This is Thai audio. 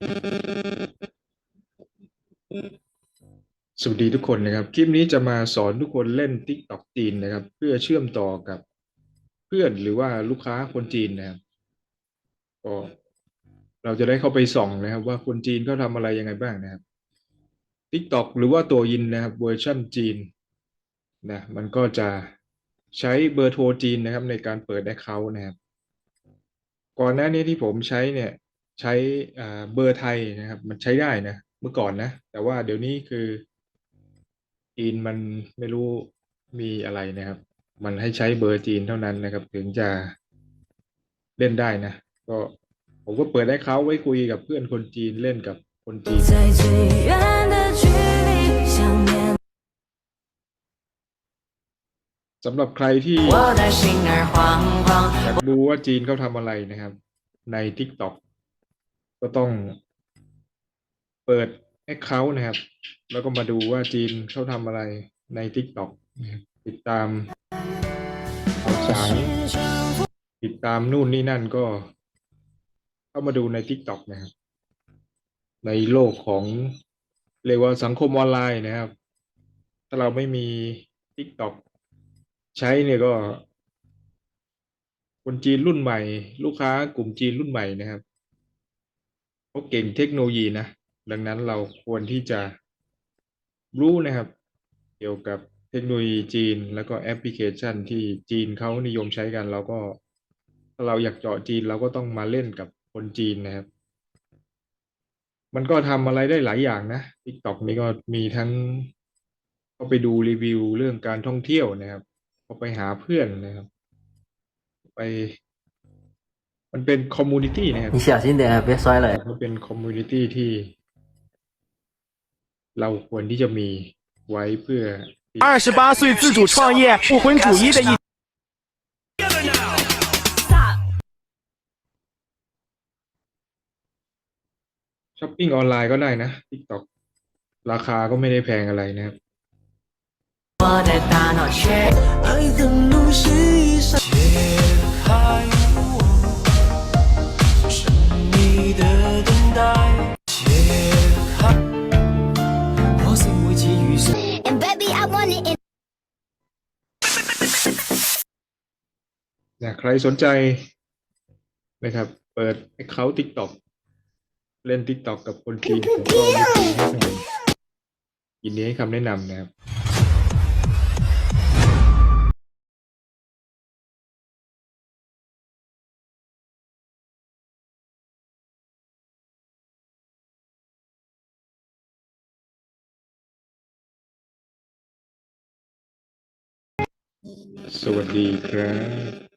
สวัสดีทุกคนนะครับ คลิปนี้จะมาสอนทุกคนเล่น TikTok จีนนะครับ เพื่อเชื่อมต่อกับเพื่อนหรือว่าลูกค้าคนจีนนะครับก็เราจะได้เข้าไปส่องนะครับ ว่าคนจีนเขาทำอะไรยังไงบ้างนะครับ TikTok หรือว่าตัวยินนะครับเวอร์ชันจีนนะมันก็จะใช้เบอร์โทรจีนนะครับ ในการเปิด Account นะครับ ก่อนหน้านี้ที่ผมใช้เนี่ย ใช้เบอร์ไทยนะครับ มันใช้ได้นะเมื่อก่อนนะ แต่ว่าเดี๋ยวนี้คืออินมันไม่รู้มีอะไรนะครับ มันให้ใช้เบอร์จีนเท่านั้นนะครับ ถึงจะเล่นได้นะ ก็ผมก็เปิดให้เขาไว้คุยกับเพื่อนคนจีนเล่นกับคนจีนสำหรับใครที่อยากดูว่าจีนเขาทำอะไรนะครับ ใน TikTok ก็ต้องเปิด Account นะครับ แล้วก็มาดูว่าจีนเขาทำอะไรใน TikTok นะครับติดตามข่าวสารติดตามนู่นนี่นั่นก็ เข้ามาดูใน TikTok นะครับ ในโลกของเรียกว่าสังคมออนไลน์นะครับ ถ้าเราไม่มี TikTok ใช้เนี่ยก็คนจีนรุ่นใหม่ ลูกค้ากลุ่มจีนรุ่นใหม่นะครับ เขาเก่งเทคโนโลยีนะ ดังนั้นเราควรที่จะรู้นะครับ เกี่ยวกับเทคโนโลยีจีน แล้วก็แอปพลิเคชันที่จีนเขานิยมใช้กัน เราก็ถ้าเราอยากเจาะจีนเราก็ต้องมาเล่นกับคนจีนนะครับ มันก็ทำอะไรได้หลายอย่างนะ TikTok นี่ก็มีทั้งเข้าไปดูรีวิวเรื่องการท่องเที่ยวนะครับเข้าไปหาเพื่อนนะครับ ไป มันเป็นคอมมูนิตี้นะครับ 你小心点，别摔了。 มันเป็นคอมมูนิตี้ที่ เราควรที่จะมีไว้เพื่อที่ 二十八岁自主创业不婚主义的一 ช้อปปิ้งออนไลน์ก็ได้นะ TikTok ราคาก็ไม่ได้แพงอะไรนะครับ นะใครสนใจนะครับ เปิด account TikTok เล่น TikTok กับคนจีนผมก็มีฟรีให้หน่อยยินดีให้คำแนะนำนะครับ สวัสดีครับ